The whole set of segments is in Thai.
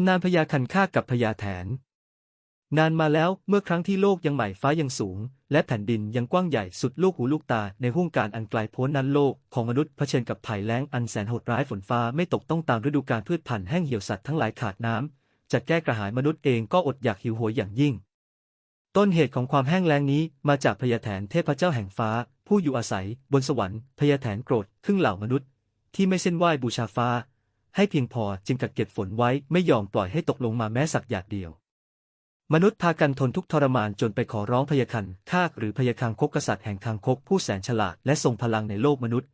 ำนานพญาคันคากกับพญาแถน นานมาแล้วเมื่อครั้งที่โลกยังใหม่ฟ้ายังสูง และแผ่นดินยังกว้างใหญ่สุดลูกหูลูกตาในห้วงการอันไกลโพ้นนั้นโลกของมนุษย์เผชิญกับภัยแล้งอันแสนโหดร้ายฝนฟ้าไม่ตกต้องตามฤดูกาลพืชพันธุ์แห้งเหี่ยวสัตว์ทั้งหลายขาดน้ำจะแก้กระหายมนุษย์เองก็อดอยากหิวโหยอย่างยิ่ง ต้นเหตุของความแห้งแล้งนี้มาจากพญาแถนเทพเจ้าแห่งฟ้า ผู้อยู่อาศัย บนสวรรค์พญาแถนโกรธครึ่งเหล่ามนุษย์ ที่ไม่เส้นไหว้บูชาฟ้า ให้เพียงพอจึงกักเก็บฝนไว้ไม่ยอมปล่อยให้ตกลงมาแม้สักหยาดเดียว มนุษย์พากันทนทุกทรมานจนไปขอร้องพยาคันคากหรือพยาคังคกกษัตริย์แห่งคางคกผู้แสนฉลาดและทรงพลังในโลกมนุษย์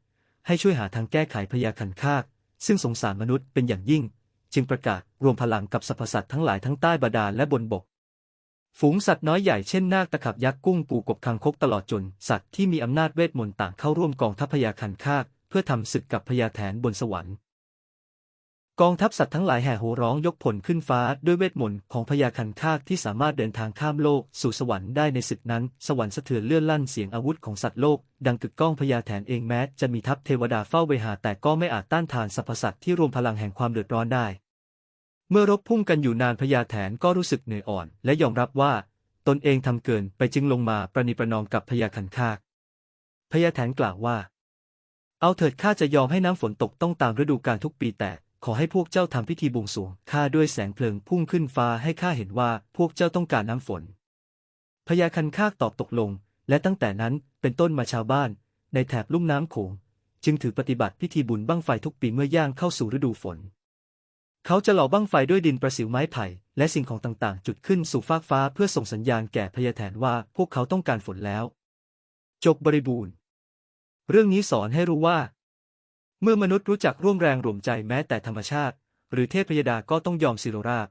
ให้ช่วยหาทางแก้ไขพยาคันคากซึ่งสงสารมนุษย์เป็นอย่างยิ่ง จึงประกาศรวมพลังกับสรรพสัตว์ทั้งหลายทั้งใต้บาดาลและบนบก ฝูงสัตว์น้อยใหญ่เช่นนาคตะขับยักษ์กุ้งปูกบคางคกตลอดจน สัตว์ที่มีอำนาจเวทมนต์ต่างเข้าร่วมกองทัพพยาคันคากเพื่อทำศึกกับพญาแถนบนสวรรค์ กองทัพสัตว์ทั้งหลายแห่โห่ร้องยกผลขึ้นฟ้าด้วยเวทมนต์ของพญาคันคากที่สามารถเดินทางข้ามโลกสู่สวรรค์ได้ในศึกนั้น สวรรค์สะเทือนเลื่อนลั่นเสียงอาวุธของสัตว์โลก ดังกึกก้องพญาแถนเองแม้จะมีทัพเทวดาเฝ้าเวหาแต่ก็ไม่อาจต้านทานสรรพสัตว์ที่รวมพลังแห่งความเดือดร้อนได้ เมื่อรบพุ่งกันอยู่นานพญาแถนก็รู้สึกเหนื่อยอ่อน และยอมรับว่า ตนเองทำเกินไปจึงลงมาประนีประนอมกับพญาคันคากพญาแถนกล่าวว่า เอาเถิดข้าจะยอมให้น้ำฝนตกต้องตามฤดูกาลทุกปีแต่ ขอให้พวกเจ้าทำพิธีบวงสรวงข้าด้วยแสงเพลิงพุ่งขึ้นฟ้าให้ข้าเห็นว่าพวกเจ้าต้องการน้ำฝนพญาคันคากตอบตกลง และตั้งแต่นั้นเป็นต้นมาชาวบ้าน ในแถบลุ่มน้ำโขง จึงถือปฏิบัติพิธีบุญบั้งไฟทุกปีเมื่อย่างเข้าสู่ฤดูฝน เขาจะหล่อบั้งไฟด้วยดินประสิวไม้ไผ่ และสิ่งของต่างๆ จุดขึ้นสู่ฟากฟ้าเพื่อส่งสัญญาณแก่พญาแถนว่าพวกเขาต้องการฝนแล้ว จบบริบูรณ์ เรื่องนี้สอนให้รู้ว่า เมื่อมนุษย์รู้จักร่วมแรงรวมใจแม้แต่ธรรมชาติ หรือเทพยดาก็ต้องยอมสิโรราบ